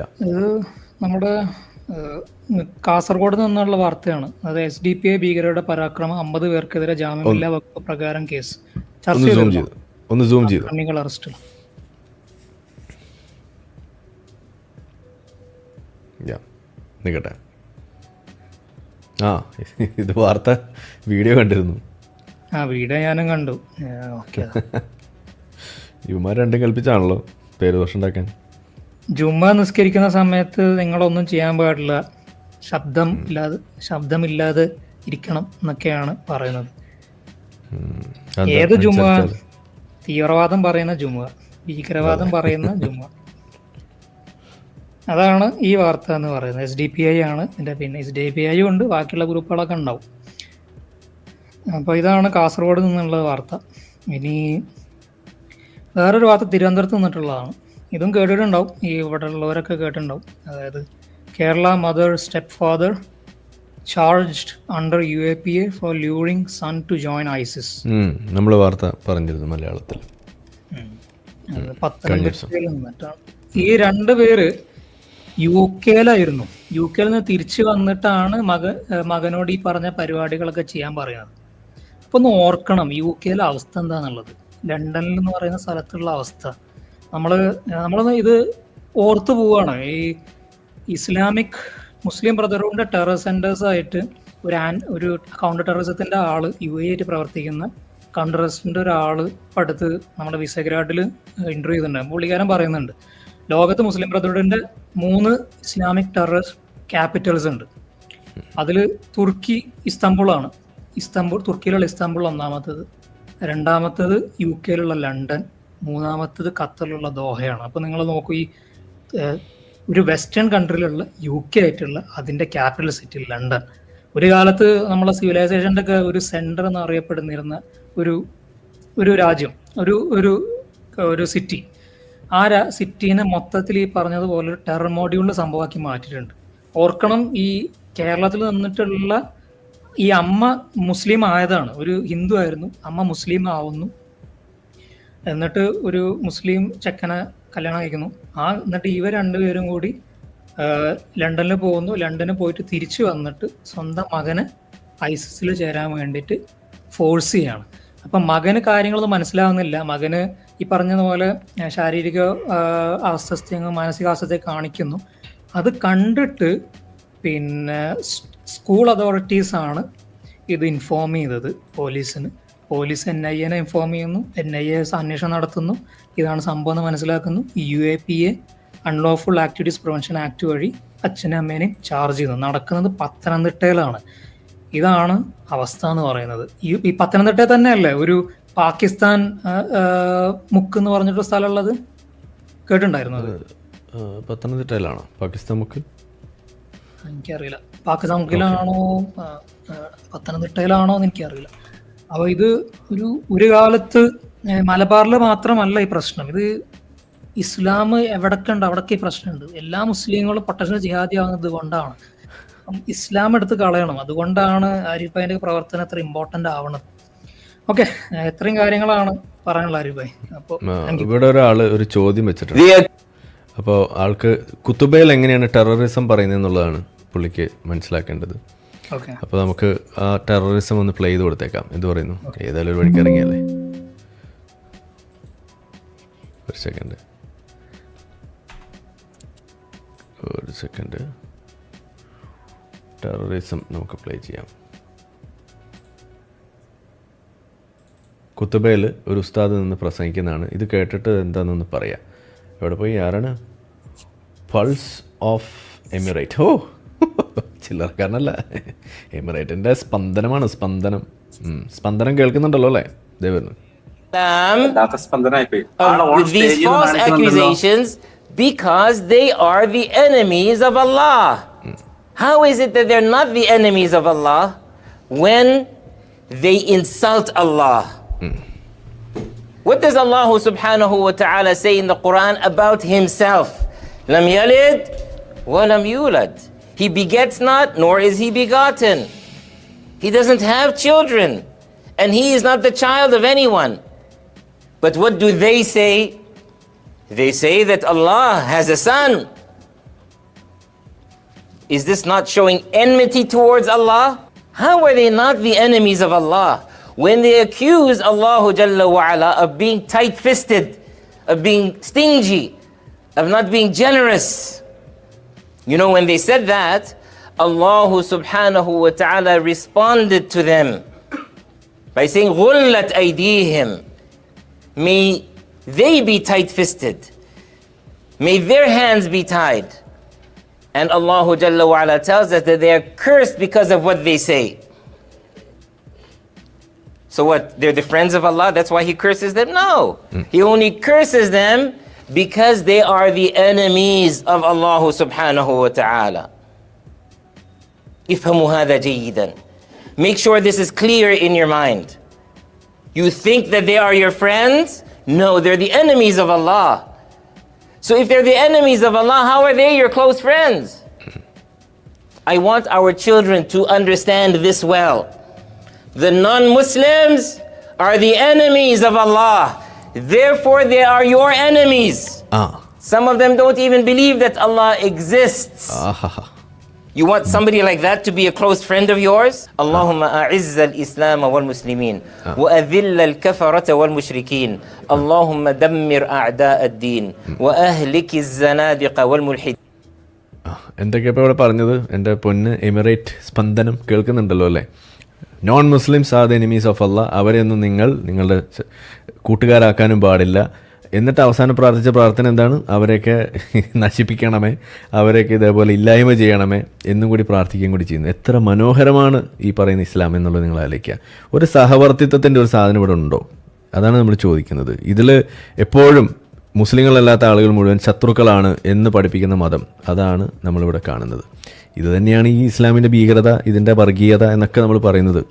ഇത് നമ്മുടെ കാസർഗോഡ് നിന്നുള്ള വാർത്തയാണ്. അത് എസ് ഡി പി ഐ ഭീകരരുടെ പരാക്രമം അമ്പത് പേർക്കെതിരെ ജാമ്യമില്ലാ വകുപ്പ് പ്രകാരം കേസ്. ചർച്ച ചെയ്തു ചെയ്ത്. ഒന്ന് സൂം ചെയ്ത്. കണ്ണികൾ അറസ്റ്റ്. യാ നിൽക്കട്ടെ ആ ഇത് വാർത്ത വീഡിയോ കണ്ടിരുന്നു. ആ വീഡിയോ ഞാനും കണ്ടു. ഇവന്മാർ രണ്ടും കൽപ്പിച്ചാണല്ലോ പേര് ദോഷം ഉണ്ടാക്കാൻ. ജുമ്മ നിസ്കരിക്കുന്ന സമയത്ത് നിങ്ങളൊന്നും ചെയ്യാൻ പാടില്ല. ശബ്ദം ഇല്ലാതെ ശബ്ദമില്ലാതെ ഇരിക്കണം എന്നൊക്കെയാണ് പറയുന്നത്. ഏത് ജുമ്മ? തീവ്രവാദം പറയുന്ന ജുമ്മ ഭീകരവാദം പറയുന്ന ജുമ്മ. അതാണ് ഈ വാർത്ത എന്ന് പറയുന്നത്. എസ് ഡി പി ഐ ആണ് ഇതിന്റെ പിന്നെ എസ് ഡി പി ഐ ഉണ്ട് ബാക്കിയുള്ള ഗ്രൂപ്പുകളൊക്കെ ഉണ്ടാവും. അപ്പോൾ ഇതാണ് കാസർഗോഡ് നിന്നുള്ള വാർത്ത. ഇനി വേറൊരു വാർത്ത തിരുവനന്തപുരത്ത് നിന്നിട്ടുള്ളതാണ്. ഇതും കേട്ടിട്ടുണ്ടാവും. ഈ ഇവിടെ ഉള്ളവരൊക്കെ കേട്ടിട്ടുണ്ടാവും. അതായത് Kerala mother stepfather charged under U A P A for luring son to join ISIS. നമ്മൾ വാർത്ത പറഞ്ഞിരുന്നു മലയാളത്തിൽ അത് പത്തനംതിട്ടയിൽ നിന്നിട്ടാണ് ഈ രണ്ട് പേര് യു കെയിലായിരുന്നു. യു കെയിൽ നിന്ന് തിരിച്ചു വന്നിട്ടാണ് മക മകനോട് ഈ പറഞ്ഞ പരിപാടികളൊക്കെ ചെയ്യാൻ പറയുന്നത്. അപ്പൊ ഒന്ന് ഓർക്കണം യു കെയിലെ അവസ്ഥ എന്താന്നുള്ളത്. ലണ്ടനിൽ എന്ന് പറയുന്ന സ്ഥലത്തുള്ള അവസ്ഥ. നമ്മൾ നമ്മളൊന്ന് ഇത് ഓർത്തു പോവാണ്. ഈ ഇസ്ലാമിക് മുസ്ലിം ബ്രദർഹുഡിന്റെ ടെറർ സെന്റേഴ്സ് ആയിട്ട് ഒരു ആൻ ഒരു കൗണ്ടർ ടെററിസത്തിന്റെ ആൾ യു എ ആയിട്ട് പ്രവർത്തിക്കുന്ന കൗണ്ടർ ഒരാൾ ഇപ്പൊ അടുത്ത് നമ്മുടെ വിസഗ്രാഡിൽ ഇന്റർവ്യൂ ചെയ്തിട്ടുണ്ട്. പുള്ളിക്കാരൻ പറയുന്നുണ്ട് ലോകത്ത് മുസ്ലിം ബ്രദർഹുഡിന്റെ മൂന്ന് ഇസ്ലാമിക് ടെററിസ്റ്റ് ക്യാപിറ്റൽസ് ഉണ്ട്. അതിൽ തുർക്കി ഇസ്താംബുളാണ്. ഇസ്താംബുൾ തുർക്കിയിലുള്ള ഇസ്താംബുൾ ഒന്നാമത്തത്. രണ്ടാമത്തത് യു കെയിലുള്ള ലണ്ടൻ. മൂന്നാമത്തത് ഖത്തറിലുള്ള ദോഹയാണ്. അപ്പോൾ നിങ്ങൾ നോക്കൂ ഈ ഒരു വെസ്റ്റേൺ കൺട്രിയിലുള്ള യു കെ ആയിട്ടുള്ള അതിന്റെ ക്യാപിറ്റൽ സിറ്റി ലണ്ടൻ. ഒരു കാലത്ത് നമ്മളെ സിവിലൈസേഷന്റെ ഒക്കെ ഒരു സെന്റർ എന്ന് അറിയപ്പെടുന്നിരുന്ന ഒരു ഒരു രാജ്യം ഒരു ഒരു ഒരു സിറ്റി. ആ സിറ്റീനെ മൊത്തത്തിൽ ഈ പറഞ്ഞതുപോലെ ഒരു ടെറർ മോഡ്യൂളിൽ സംഭവമാക്കി മാറ്റിയിട്ടുണ്ട്. ഓർക്കണം ഈ കേരളത്തിൽ നിന്നിട്ടുള്ള ഈ അമ്മ മുസ്ലിം ആയതാണ്. ഒരു ഹിന്ദു ആയിരുന്നു അമ്മ മുസ്ലിം ആവുന്നു. എന്നിട്ട് ഒരു മുസ്ലിം ചെക്കനെ കല്യാണം കഴിക്കുന്നു. ആ എന്നിട്ട് ഇവർ രണ്ടുപേരും കൂടി ലണ്ടനിൽ പോകുന്നു. ലണ്ടനിൽ പോയിട്ട് തിരിച്ചു വന്നിട്ട് സ്വന്തം മകനെ ഐസിസിൽ ചേരാൻ വേണ്ടിയിട്ട് ഫോഴ്സ് ചെയ്യാണ്. അപ്പം മകന് കാര്യങ്ങളൊന്നും മനസ്സിലാവുന്നില്ല. മകന് ഈ പറഞ്ഞതുപോലെ ശാരീരിക അസ്വസ്ഥ്യങ്ങൾ മാനസികാസ്വസ്ഥയെ കാണിക്കുന്നു. അത് കണ്ടിട്ട് പിന്നെ സ്കൂൾ അതോറിറ്റീസാണ് ഇത് ഇൻഫോം ചെയ്തത് പോലീസിന്. പോലീസ് എൻ ഐ എനെ ഇൻഫോം ചെയ്യുന്നു. എൻ ഐ എ അന്വേഷണം നടത്തുന്നു. ഇതാണ് സംഭവം എന്ന് മനസ്സിലാക്കുന്നു. U A P A unlawful activities prevention act വഴി അച്ഛനും അമ്മേനെയും ചാർജ് ചെയ്യുന്നു. നടക്കുന്നത് പത്തനംതിട്ടയിലാണ്. ഇതാണ് അവസ്ഥ എന്ന് പറയുന്നത്. ഈ ഈ പത്തനംതിട്ടയിൽ തന്നെയല്ലേ? ഒരു പാകിസ്ഥാൻ മുക്ക് എന്ന് പറഞ്ഞിട്ടൊരു സ്ഥലമുള്ളത്? കേട്ടിട്ടുണ്ടായിരുന്നു പത്തനംതിട്ടയിലാണോ? പാകിസ്ഥാൻ മുക്ക്? എനിക്കറിയില്ല. പാകിസ്ഥാൻ മുക്കിലാണോ? പത്തനംതിട്ടയിലാണോ എന്ന് എനിക്കറിയില്ല. അപ്പൊ ഇത് ഒരു ഒരു കാലത്ത് മലബാറിൽ മാത്രമല്ല ഈ പ്രശ്നം. ഇത് ഇസ്ലാം എവിടൊക്കെ ഉണ്ട് അവിടൊക്കെ ഈ പ്രശ്നമുണ്ട്. എല്ലാ മുസ്ലിങ്ങളും പൊട്ടഷൻ ജിഹാദി ആകുന്നത് കൊണ്ടാണ്. ഇസ്ലാം എടുത്ത് കളയണം. അതുകൊണ്ടാണ് ആരിഫായിന്റെ പ്രവർത്തനം അത്ര ഇമ്പോർട്ടന്റ് ആവണത്. ഓക്കെ ഇത്രയും കാര്യങ്ങളാണ് പറയാനുള്ള ആരിഫായി അപ്പൊ അപ്പോൾ ഇവിടെ ഒരാൾ ഒരു ചോദ്യം വെച്ചിട്ടുണ്ട്. അപ്പോൾ ആൾക്ക് കുത്തുബയിൽ എങ്ങനെയാണ് ടെററിസം പറയുന്നതെന്നുള്ളതാണ് പുള്ളിക്ക് മനസ്സിലാക്കേണ്ടത്. അപ്പോൾ നമുക്ക് ആ ടെററിസം ഒന്ന് പ്ലേ ചെയ്ത് കൊടുത്തേക്കാം എന്ത് പറയുന്നു? ഏതായാലും ഒരു വഴിക്ക് ഇറങ്ങിയല്ലേ? ഒരു സെക്കൻഡ് ഒരു സെക്കൻഡ് ടെററിസം നമുക്ക് പ്ലേ ചെയ്യാം. കുത്തുബയിൽ ഒരു ഉസ്താദ് നിന്ന് പ്രസംഗിക്കുന്നതാണ്. ഇത് കേട്ടിട്ട് എന്താണെന്നൊന്ന് പറയാം. എവിടെ പോയി? ആരാണ്? പൾസ് ഓഫ് എമിറേറ്റ് ഓ ചില്ലറക്കാരനല്ല എമിറേറ്റിൻ്റെ സ്പന്ദനമാണ് സ്പന്ദനം ഉം, സ്പന്ദനം കേൾക്കുന്നുണ്ടല്ലോ അല്ലേ ദേവന് them യഥാർത്ഥ സ്പന്ദനമായിപ്പോയി of with these false accusations because they are the enemies of Allah. How is it that they're not the enemies of Allah when they insult Allah? What does Allah subhanahu wa ta'ala say in the Quran about himself? Lam yalid wa lam yulad. He begets not, nor is he begotten. He doesn't have children, and he is not the child of anyone. But what do they say? They say that Allah has a son. Is this not showing enmity towards Allah? How are they not the enemies of Allah? When they accuse Allah of being tight fisted, of being stingy, of not being generous. You know, when they said that, Allah subhanahu wa ta'ala responded to them by saying, غُلَّتْ أَيْدِيهِمْ May they be tight fisted. May their hands be tied. And Allah Jalla wa'ala tells us that they are cursed because of what they say. So what? They're the friends of Allah, that's why He curses them? No. He only curses them because they are the enemies of Allah subhanahu wa ta'ala. افهموا هذا جيدا. Make sure this is clear in your mind. You think that they are your friends? No, they're the enemies of Allah. So if they're the enemies of Allah, how are they your close friends? I want our children to understand this well. The non Muslims are the enemies of Allah. Therefore, they are your enemies. Ah. Some of them don't even believe that Allah exists. Ah. You want somebody like that to be a close friend of yours? Allahumma a'izz al-Islam wal-Muslimin ah. wa adhill al-kafarata wal-mushrikeen. Allahumma dammir a'da ad-din hmm. wa ahlik al-zanadiqa wal-mulhidin. Ah, എന്തൊക്കെ ഇപ്പോൾ ഇവിടെ പറഞ്ഞത് എൻ്റെ പൊന്ന് emirate സ്പന്ദനം കേൾക്കുന്നുണ്ടല്ലോ അല്ലേ non Muslims are the enemies of അല്ല അവരെയൊന്നും നിങ്ങൾ നിങ്ങളുടെ കൂട്ടുകാരാക്കാനും പാടില്ല. എന്നിട്ട് അവസാനം പ്രാർത്ഥിച്ച പ്രാർത്ഥന എന്താണ്? അവരെയൊക്കെ നശിപ്പിക്കണമേ അവരെയൊക്കെ ഇതേപോലെ ഇല്ലായ്മ ചെയ്യണമേ എന്നും കൂടി പ്രാർത്ഥിക്കുകയും കൂടി ചെയ്യുന്നു. എത്ര മനോഹരമാണ് ഈ പറയുന്ന ഇസ്ലാം എന്നുള്ളത് നിങ്ങൾ ആലോചിക്കുക. ഒരു സഹവർത്തിത്വത്തിന്റെ ഒരു സാധനം ഇവിടെ ഉണ്ടോ? അതാണ് നമ്മൾ ചോദിക്കുന്നത്. ഇതിൽ എപ്പോഴും മുസ്ലിങ്ങളല്ലാത്ത ആളുകൾ മുഴുവൻ ശത്രുക്കളാണ് എന്ന് പഠിപ്പിക്കുന്ന മതം. അതാണ് നമ്മളിവിടെ കാണുന്നത്. ഇത് തന്നെയാണ് ഈ ഇസ്ലാമിന്റെ ഭീകരത ഇതിന്റെ വർഗീയത എന്നൊക്കെ നമ്മൾ പറയുന്നത്.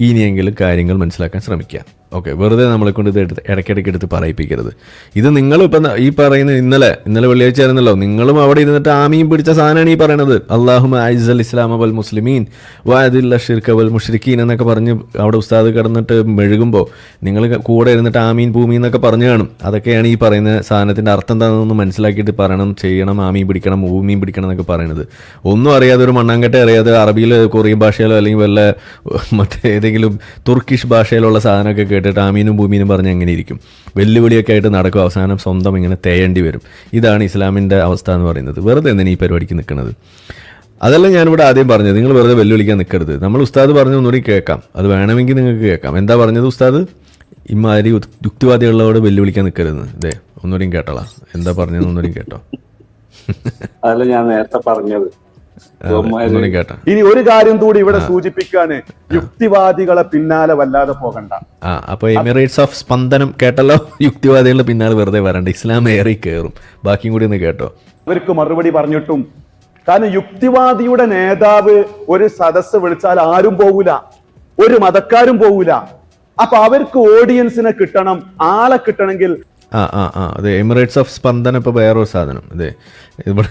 ഇനിയെങ്കിലും കാര്യങ്ങൾ മനസ്സിലാക്കാൻ ശ്രമിക്കുക. ഓക്കെ വെറുതെ നമ്മളെ കൊണ്ട് ഇത് ഇടയ്ക്കിടയ്ക്ക് എടുത്ത് പറയിപ്പിക്കരുത്. ഇത് നിങ്ങളും ഇപ്പം ഈ പറയുന്ന ഇന്നലെ ഇന്നലെ വെള്ളിയാഴ്ച ആയിരുന്നല്ലോ നിങ്ങളും അവിടെ ഇരുന്നിട്ട് ആമിയും പിടിച്ച സാധനമാണ് ഈ പറയണത്. അള്ളാഹുമ ഐസൽ ഇസ്ലാം വൽ മുസ്ലിമീൻ വാദില്ല ഷിർഖ് വൽ മുഷ്രിഖീൻ എന്നൊക്കെ പറഞ്ഞ് അവിടെ ഉസ്താദ് കിടന്നിട്ട് മെഴുകുമ്പോൾ നിങ്ങൾ കൂടെ ഇരുന്നിട്ട് ആമീൻ ഭൂമി എന്നൊക്കെ പറഞ്ഞു കാണും. അതൊക്കെയാണ് ഈ പറയുന്ന സാധനത്തിന്റെ അർത്ഥം എന്താണെന്ന് മനസ്സിലാക്കിയിട്ട് പറയണം ചെയ്യണം ആമീൻ പിടിക്കണം ഭൂമിയും പിടിക്കണം എന്നൊക്കെ പറയണത്. ഒന്നും അറിയാതെ ഒരു മണ്ണാങ്കട്ട അറിയാതെ അറബിയിൽ കൊറിയൻ ഭാഷയിലോ അല്ലെങ്കിൽ വല്ല മറ്റേതെങ്കിലും തുർക്കിഷ് ഭാഷയിലുള്ള സാധനമൊക്കെ കേട്ടിട്ട് ടാമീനും ഭൂമീനും പറഞ്ഞ് എങ്ങനെ ഇരിക്കും? വെല്ലുവിളിയൊക്കെ ആയിട്ട് നടക്കും. അവസാനം സ്വന്തം ഇങ്ങനെ തേയേണ്ടി വരും. ഇതാണ് ഇസ്ലാമിന്റെ അവസ്ഥ എന്ന് പറയുന്നത്. വെറുതെ എന്തിനാ ഈ പരിപാടിക്ക് നിൽക്കുന്നത് അതല്ല ഞാനിവിടെ ആദ്യം പറഞ്ഞത്. നിങ്ങൾ വെറുതെ വെല്ലുവിളിക്കാൻ നിൽക്കരുത് നമ്മൾ ഉസ്താദ് പറഞ്ഞു ഒന്നുകൂടി കേൾക്കാം. അത് വേണമെങ്കിൽ നിങ്ങൾക്ക് കേൾക്കാം. എന്താ പറഞ്ഞത് ഉസ്താദ്? ഇമാതിരി യുക്- യുക്തിവാദികളോട് വെല്ലുവിളിക്കാൻ നിൽക്കരുത് ഇതേ ഒന്നുകൂടിയും കേട്ടോളാം. എന്താ പറഞ്ഞത് ഒന്നുകൂടിയും കേട്ടോ. അതല്ല ഞാൻ നേരത്തെ പറഞ്ഞത്. അതെ, ഇനി ഒരു കാര്യം കൂടി ഇവിടെ സൂചിപ്പിക്കാണ് യുക്തിവാദികളെ പിന്നാലെ വല്ലാതെ പോകണ്ട. അപ്പൊ എമിറേറ്റ്സ് ഓഫ് സ്പന്ദനം കേട്ടല്ലോ? യുക്തിവാദികളുടെ പിന്നാലെ വെറുതെ വരണ്ട. ഇസ്ലാം ഏറി കയറും ബാക്കിയും കൂടി ഒന്ന് കേട്ടോ. അവർക്ക് മറുപടി പറഞ്ഞിട്ടും കാരണം യുക്തിവാദിയുടെ നേതാവ് ഒരു സദസ്സ് വിളിച്ചാൽ ആരും പോകൂല ഒരു മതക്കാരും പോകൂല അപ്പൊ അവർക്ക് ഓഡിയൻസിനെ കിട്ടണം ആളെ കിട്ടണമെങ്കിൽ ആ ആ ആ. അതെ എമിറേറ്റ്സ് ഓഫ് സ്പന്ദനം ഇപ്പോൾ വേറൊരു സാധനം. അതെ. ഇവിടെ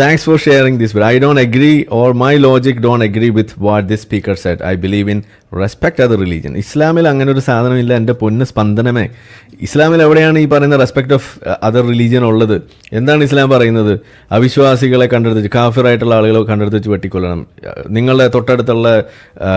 thanks for sharing this I don't agree or my logic don't agree with what this speaker said I believe in respect അത് റിലീജിയൻ ഇസ്ലാമിൽ അങ്ങനെ ഒരു സാധനമില്ല. എന്റെ പൊന്ന് സ്പന്ദനമേ. ഇസ്ലാമിൽ എവിടെയാണ് ഈ പറയുന്ന റെസ്പെക്ട് ഓഫ് അതർ റിലീജിയൻ ഉള്ളത്? എന്താണ് ഇസ്ലാം പറയുന്നത്? അവിശ്വാസികളെ കണ്ടെടുത്ത് കാഫിറായിട്ടുള്ള ആളുകളെ കണ്ടെടുത്ത് വെച്ച് വെട്ടിക്കൊള്ളണം നിങ്ങളുടെ തൊട്ടടുത്തുള്ള ആ,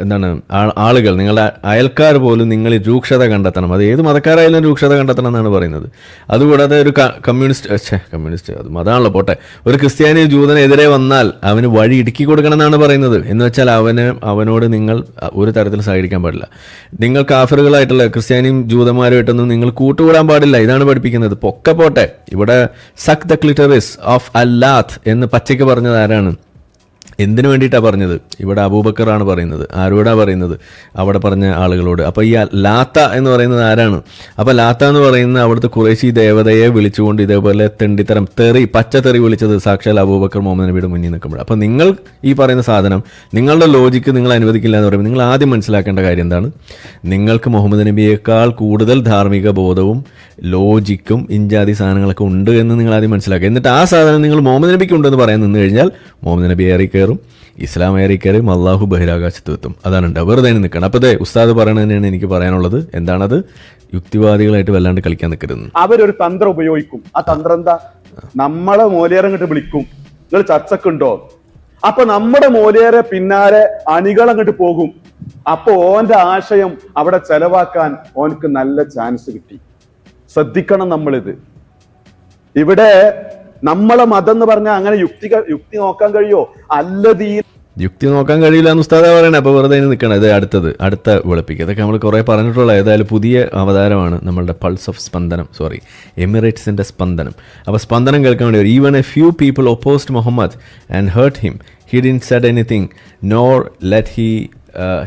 എന്താണ് ആളുകൾ നിങ്ങളുടെ അയൽക്കാർ പോലും നിങ്ങളിൽ രൂക്ഷത കണ്ടെത്തണം. അത് ഏത് മതക്കാരായാലും രൂക്ഷത കണ്ടെത്തണം എന്നാണ് പറയുന്നത്. അതുകൂടാതെ ഒരു കമ്മ്യൂണിസ്റ്റ് ഛേ, കമ്മ്യൂണിസ്റ്റ് അത് മതമാണല്ലോ പോട്ടെ. ഒരു ക്രിസ്ത്യാനി ജൂതനെതിരെ വന്നാൽ അവന് വഴി ഇടുക്കി കൊടുക്കണം എന്നാണ് പറയുന്നത്. എന്ന് വെച്ചാൽ അവന് അവനോട് നിങ്ങൾ ഒരു തരത്തിൽ സഹകരിക്കാൻ പാടില്ല. നിങ്ങൾ കാഫറുകളായിട്ടുള്ള ക്രിസ്ത്യാനിയും ജൂതന്മാരുമായിട്ടൊന്നും നിങ്ങൾ കൂട്ടുകൂടാൻ പാടില്ല. ഇതാണ് പഠിപ്പിക്കുന്നത്. പൊക്കെ പോട്ടെ ഇവിടെ സക് ദ ക്ലിറ്ററിസ് ഓഫ് അല്ലാത്ത് എന്ന് പച്ചയ്ക്ക് പറഞ്ഞത് ആരാണ്? എന്തിനു വേണ്ടിയിട്ടാണ് പറഞ്ഞത്? ഇവിടെ അബൂബക്കറാണ് പറയുന്നത്. ആരോടാ പറയുന്നത്? അവിടെ പറഞ്ഞ ആളുകളോട്. അപ്പോൾ ഈ ലാത്ത എന്ന് പറയുന്നത് ആരാണ്? അപ്പോൾ ലാത്ത എന്ന് പറയുന്നത് അവിടുത്തെ കുറേശി ദേവതയെ വിളിച്ചുകൊണ്ട് ഇതേപോലെ തെണ്ടിത്തരം തെറി പച്ച തെറി വിളിച്ചത് സാക്ഷാൽ അബൂബക്കർ മുഹമ്മദ് നബിയുടെ മുന്നിൽ നിൽക്കുമ്പോൾ അപ്പോൾ നിങ്ങൾ ഈ പറയുന്ന സാധനം നിങ്ങളുടെ ലോജിക്ക് നിങ്ങൾ അനുവദിക്കില്ല എന്ന് പറയുമ്പോൾ നിങ്ങൾ ആദ്യം മനസ്സിലാക്കേണ്ട കാര്യം എന്താണ്? നിങ്ങൾക്ക് മുഹമ്മദ് നബിയേക്കാൾ കൂടുതൽ ധാർമ്മിക ബോധവും ലോജിക്കും ഇഞ്ചാതി സാധനങ്ങളൊക്കെ ഉണ്ട് എന്ന് നിങ്ങൾ ആദ്യം മനസ്സിലാക്കുക. എന്നിട്ട് ആ സാധനം നിങ്ങൾ മുഹമ്മദ് നബിക്ക് ഉണ്ടെന്ന് പറയാൻ നിന്ന് കഴിഞ്ഞാൽ മുഹമ്മദ് നബി ഏറി കയറും ഇസ്ലാം ഏറി കയറും അള്ളാഹു ബഹിരാകാശത്ത് എത്തും അതാണ് ഉണ്ടാവുക. വെറുതെ നിൽക്കണം അപ്പോൾ അതെ ഉസ്താദ് പറയണതന്നെയാണ് എനിക്ക് പറയാനുള്ളത്. എന്താണത്? യുക്തിവാദികളായിട്ട് വല്ലാണ്ട് കളിക്കാൻ നിൽക്കരുത്. അവരൊരു തന്ത്രം ഉപയോഗിക്കും. ആ തന്ത്രം എന്താ? നമ്മളെ മൂലേറങ്ങോട്ട് വിളിക്കും. നിങ്ങൾ ചർച്ചക്കുണ്ടോ അപ്പൊ നമ്മുടെ മൂലേറെ പിന്നാലെ അണികൾ അങ്ങോട്ട് പോകും. അപ്പൊ ഓന്റെ ആശയം അവിടെ ചെലവാക്കാൻ ഓനക്ക് നല്ല ചാൻസ് കിട്ടി. ശ്രദ്ധിക്കണം നമ്മളിത്. ഇവിടെ നമ്മളെ മതം എന്ന് പറഞ്ഞാൽ അങ്ങനെ യുക്തി യുക്തി നോക്കാൻ കഴിയോ? അല്ലതീ യുക്തി നോക്കാൻ കഴിയില്ല എന്ന് ഉസ്താദ പറയണേ. അപ്പോൾ വെറുതെ നിൽക്കണം ഇത് അടുത്തത്. അടുത്ത വിളപ്പിക്കുക ഇതൊക്കെ നമ്മൾ കുറേ പറഞ്ഞിട്ടുള്ള ഏതായാലും പുതിയ അവതാരമാണ് നമ്മളുടെ പൾസ് ഓഫ് സ്പന്ദനം സോറി എമിറേറ്റ്സിന്റെ സ്പന്ദനം അപ്പോൾ സ്പന്ദനം കേൾക്കാൻ വേണ്ടി even a few people opposed Muhammad and hurt him he didn't said anything nor let he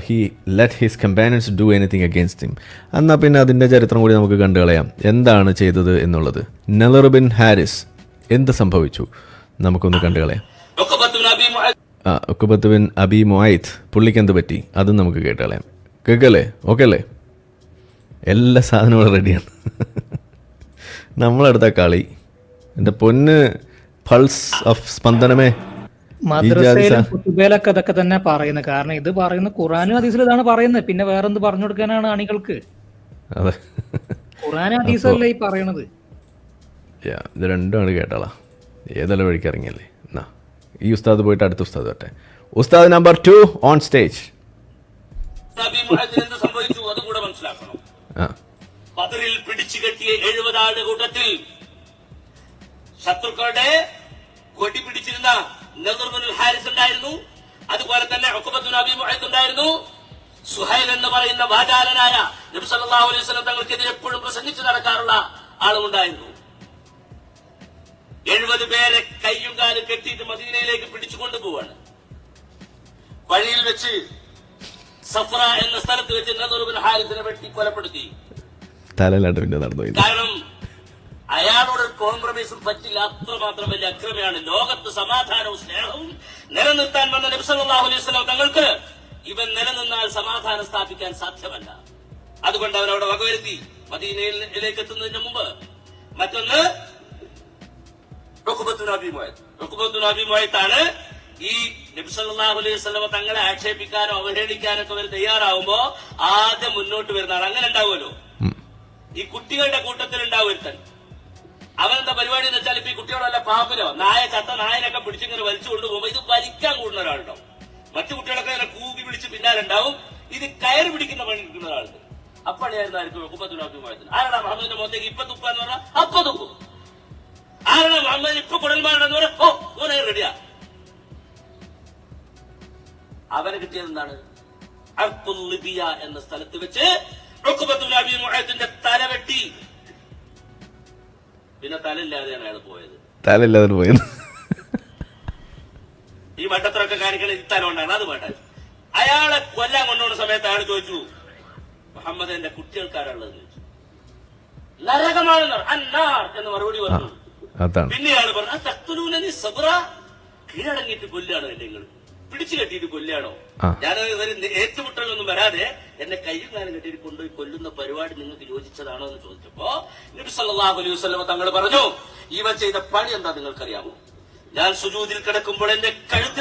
he let his companions do anything against him എന്നാൽ പിന്നെ അതിന്റെ ചരിത്രം കൂടി നമുക്ക് കണ്ടു കളയാം എന്താണ് ചെയ്തത് എന്നുള്ളത്? നെലറുബിൻ ഹാരിസ് എന്ത് സംഭവിച്ചു? നമുക്കൊന്ന് കണ്ടു കളയാം ആ അബി മൊയ്ത്ത് പുള്ളിക്ക് എന്ത് പറ്റി? അതും നമുക്ക് കേട്ട് കളയാം കേൾക്കല്ലേ? ഓക്കെ അല്ലേ എല്ലാ സാധനവും റെഡിയാണ് നമ്മളെടുത്ത കളി. എന്റെ പൊന്ന് പൾസ് ഓഫ് സ്പന്ദനമേ. മദ്രസയിലൊക്കെ അതൊക്കെ തന്നെ പറയുന്നത്. കാരണം ഇത് പറയുന്ന ഖുറാനും ഹദീസിൽ ഇതാണ് പറയുന്നത്. പിന്നെ വേറെന്ത് പറഞ്ഞു കൊടുക്കാനാണ് അണികൾക്ക്? അതെ. ഖുറാൻ ഹദീസല്ലേ ഈ പറയണത് ഇത് രണ്ടുമാണ് കേട്ടോളാം. ഏതെല്ലാം വഴിക്ക് ഇറങ്ങിയല്ലേ? എന്നാ ഈ ഉസ്താദ് പോയിട്ട് അടുത്ത ഉസ്താദ് വരട്ടെ. ഉസ്താദ് നമ്പർ ടു ഓൺ സ്റ്റേജ് ബദറിൽ പിടിച്ചു കെട്ടിയ കൂട്ടത്തിൽ ശത്രുക്കളുടെ കൊടി പിടിച്ചിരുന്ന നെഹ്റുബിനുൽ ഹാരിസ് ഉണ്ടായിരുന്നു. അതുപോലെ തന്നെ ഒക്കുബത്തുൻ അബി മുഹദ് ഉണ്ടായിരുന്നു. സുഹൈൽ എന്ന് പറയുന്ന വാചാലനായ നബി സല്ലല്ലാഹു അലൈഹി വസല്ലം തങ്ങൾക്കെതിരെ എപ്പോഴും പ്രസംഗിച്ചു നടക്കാറുള്ള ആളുമുണ്ടായിരുന്നു എഴുപത് പേരെ കയ്യും കാലും കെട്ടിയിട്ട് മദീനയിലേക്ക് പിടിച്ചുകൊണ്ടു പോവാണ്. വഴിയിൽ വെച്ച് സഫ്ര എന്ന സ്ഥലത്ത് വെച്ച് നദറുബിൻ ഹാരിസിനെ വെട്ടി കൊലപ്പെടുത്തി. കാരണം അയാളോട് കോംപ്രമൈസും പറ്റില്ല. അത്രമാത്രം വലിയ അക്രമയാണ്. ലോകത്ത് സമാധാനവും സ്നേഹവും നിലനിർത്താൻ വന്ന നബ്സല്ലാഹു അലൈഹി സ്വലം തങ്ങൾക്ക് ഇവൻ നിലനിന്നാൽ സമാധാനം സ്ഥാപിക്കാൻ സാധ്യമല്ല. അതുകൊണ്ട് അവൻ അവിടെ വകവരുത്തി മദീനയിലേക്ക് എത്തുന്നതിന് മുമ്പ് മറ്റൊന്ന് റുഖ്ബത്തുൻ ഈ നബി സല്ലല്ലാഹു അലൈഹി സ്വലമ തങ്ങളെ ആക്ഷേപിക്കാനോ അവഹേളിക്കാനോ ഒക്കെ അവർ തയ്യാറാവുമ്പോ ആദ്യം മുന്നോട്ട് വരുന്ന ആൾ അങ്ങനെ ഉണ്ടാവുമല്ലോ. ഈ കുട്ടികളുടെ കൂട്ടത്തിൽ ഉണ്ടാവും ഒരുത്തൻ. അവനെന്താ പരിപാടി എന്ന് വെച്ചാൽ ഇപ്പൊ ഈ കുട്ടികളല്ല പാമ്പിനോ നായ ചത്ത നായനൊക്കെ പിടിച്ചിങ്ങനെ വലിച്ചു കൊണ്ടുപോകുമ്പോ ഇത് വലിക്കാൻ കൂടുന്ന ഒരാളുണ്ടോ മറ്റു കുട്ടികളൊക്കെ ഇങ്ങനെ കൂകി പിടിച്ച് പിന്നാലെ ഉണ്ടാവും ഇത് കയറി പിടിക്കുന്ന പണി എടുക്കുന്ന ഒരാളുണ്ട്. അപ്പണിയായിരുന്നു ആർക്കും ആരാണ് മുഹമ്മദിന്റെ മുഖത്തേക്ക് ഇപ്പൊ തുപ്പാന്ന് പറഞ്ഞാൽ അപ്പൊ തുപ്പും. ആരാണ് മുഹമ്മദ് ഇപ്പൊ കുടൽമാരുടെന്ന് പറയാം ഓ ഓനെ റെഡിയാ. അവന് കിട്ടിയത് എന്താണ്? അർത്തുൽ ലിബിയ എന്ന സ്ഥലത്ത് വെച്ച് മുഅയ്ദിന്റെ തല വെട്ടി. പിന്നെ തലയില്ലാതെയാണ് അയാൾ പോയത്. തലയില്ലാതെ പോയത്. ഈ വട്ടത്തിലൊക്കെ ഈ തല കൊണ്ടാണ്. അത് വേണ്ട. അയാളെ കൊല്ലാൻ കൊണ്ടുപോകുന്ന സമയത്ത് അയാൾ ചോദിച്ചു മുഹമ്മദ് എന്റെ കുട്ടികൾക്കാരുള്ളത് ചോദിച്ചു. നരകമാണെന്ന്. അന്നാർ എന്ന് മറുപടി പറഞ്ഞു. അതാണ്. പിന്നെയാണ് പറഞ്ഞത് പറഞ്ഞു സബ്ര കീഴടങ്ങിയിട്ട് കൊല്ലാണോ എന്റെ നിങ്ങൾ പിടിച്ചു കെട്ടിയിട്ട് കൊല്ലാണോ. ഞാൻ ഏറ്റുമുട്ടലൊന്നും വരാതെ എന്നെ കയ്യും കാലം കെട്ടിയിട്ട് കൊണ്ടുപോയി കൊല്ലുന്ന പരിപാടി നിങ്ങൾക്ക് യോജിച്ചതാണോ എന്ന് ചോദിച്ചപ്പോ നബി സല്ലല്ലാഹു അലൈഹി വസല്ലം തങ്ങൾ പറഞ്ഞു ഇവൻ ചെയ്ത പണി എന്താ നിങ്ങൾക്കറിയാമോ? ഞാൻ സുജൂദിൽ കിടക്കുമ്പോൾ എന്റെ കഴുത്തിൽ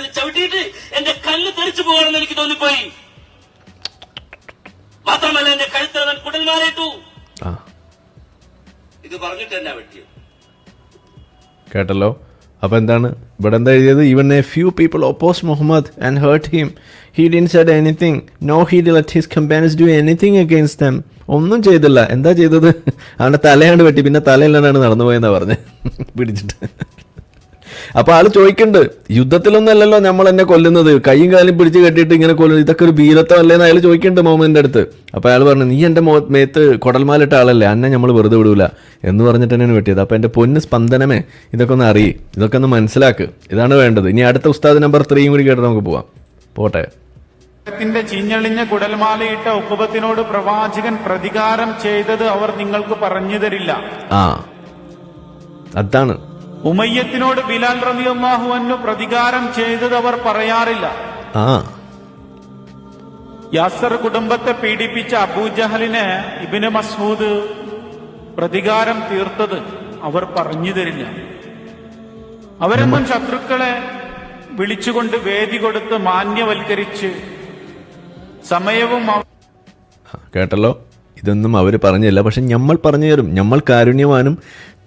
കേട്ടല്ലോ. അപ്പോൾ എന്താണ്? ഇവിടെ എന്താ എഴുതിയത്? Even a few people oppose Muhammad and hurt him he didn't said anything no he did let his companions do anything against them ഒന്നും ചെയ്തില്ല. എന്താ ചെയ്തത്? അവന്റെ തലയാണ്ട് വെട്ടി. പിന്നെ തലയില്ലാണ്ടാണ് നടന്നു പോയെന്നാണ് പറഞ്ഞത് പിടിച്ചിട്ട്. അപ്പോൾ ആൾ ചോദിക്കുന്നുണ്ട് യുദ്ധത്തിലൊന്നല്ലല്ലോ നമ്മൾ എന്നെ കൊല്ലുന്നത്? കൈയും കാലും പിടിച്ച് കെട്ടിയിട്ട് ഇങ്ങനെ കൊല്ലുന്നത്? ഇതൊക്കെ ഒരു ഭീരത്വം അല്ലേന്ന് അയാൾ ചോദിക്കുന്നുണ്ട് മോമന്റെ അടുത്ത്. അപ്പോൾ അയാൾ പറഞ്ഞു നീ എന്റെ മോ മേത്ത് കുടൽമാലിട്ട ആളല്ലേ? അന്നെ നമ്മൾ വെറുതെ വിടൂല. എന്ന് പറഞ്ഞിട്ട് തന്നെയാണ് വെട്ടിയത്. അപ്പോൾ എന്റെ പൊന്ന് സ്പന്ദനമേ ഇതൊക്കെ ഒന്ന് അറിയി. ഇതൊക്കെ ഒന്ന് മനസ്സിലാക്ക്. ഇതാണ് വേണ്ടത്. ഇനി അടുത്ത ഉസ്താദ് നമ്പർ ത്രീയും കൂടി കേട്ട് നമുക്ക് പോവാം. പോട്ടെ. ത്തിന്റെ ചിഞ്ഞളിഞ്ഞ കുടൽമാലയിട്ട ഉക്കുബത്തിനോട് പ്രവാചകൻ പ്രതികാരം ചെയ്തത് അവർ നിങ്ങൾക്ക് പറഞ്ഞു തരില്ല. ആ. അതാണ്. ഉമയ്യത്തിനോട് ബിലാൽ റളിയല്ലാഹു അന്നു പ്രതികാരം ചെയ്തത് അവർ പറയാറില്ല. ആ. യാസർ കുടുംബത്തെ പീഡിപ്പിച്ച അബൂജഹലിന് ഇബിന് മസൂദ് പ്രതികാരം തീർത്തത് അവർ പറഞ്ഞു തരില്ല. അവരൊന്നും ശത്രുക്കളെ വിളിച്ചുകൊണ്ട് വേദി കൊടുത്ത് മാന്യവൽക്കരിച്ച് സമയവും കേട്ടല്ലോ? ഇതൊന്നും അവർ പറഞ്ഞില്ല. പക്ഷെ നമ്മൾ പറഞ്ഞു തരും. നമ്മൾ കാരുണ്യവാനും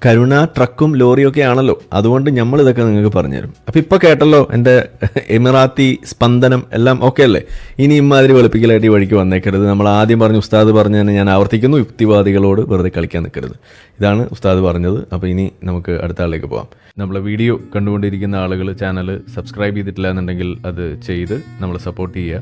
കരുണ ട്രക്കും ലോറിയൊക്കെ ആണല്ലോ. അതുകൊണ്ട് നമ്മൾ ഇതൊക്കെ നിങ്ങൾക്ക് പറഞ്ഞുതരും. അപ്പോൾ ഇപ്പോൾ കേട്ടല്ലോ എന്റെ എമിറാത്തി സ്പന്ദനം എല്ലാം ഓക്കെ അല്ലേ? ഇനി ഇമാതിരി വെളുപ്പിക്കലായിട്ട് ഈ വഴിക്ക് വന്നേക്കരുത്. നമ്മൾ ആദ്യം പറഞ്ഞു ഉസ്താദ് പറഞ്ഞു തന്നെ ഞാൻ ആവർത്തിക്കുന്നു യുക്തിവാദികളോട് വെറുതെ കളിക്കാൻ നിൽക്കരുത്. ഇതാണ് ഉസ്താദ് പറഞ്ഞത്. അപ്പോൾ ഇനി നമുക്ക് അടുത്ത ആളിലേക്ക് പോകാം നമ്മളെ വീഡിയോ കണ്ടുകൊണ്ടിരിക്കുന്ന ആളുകൾ ചാനൽ സബ്സ്ക്രൈബ് ചെയ്തിട്ടില്ല എന്നുണ്ടെങ്കിൽ അത് ചെയ്ത് നമ്മളെ സപ്പോർട്ട് ചെയ്യുക.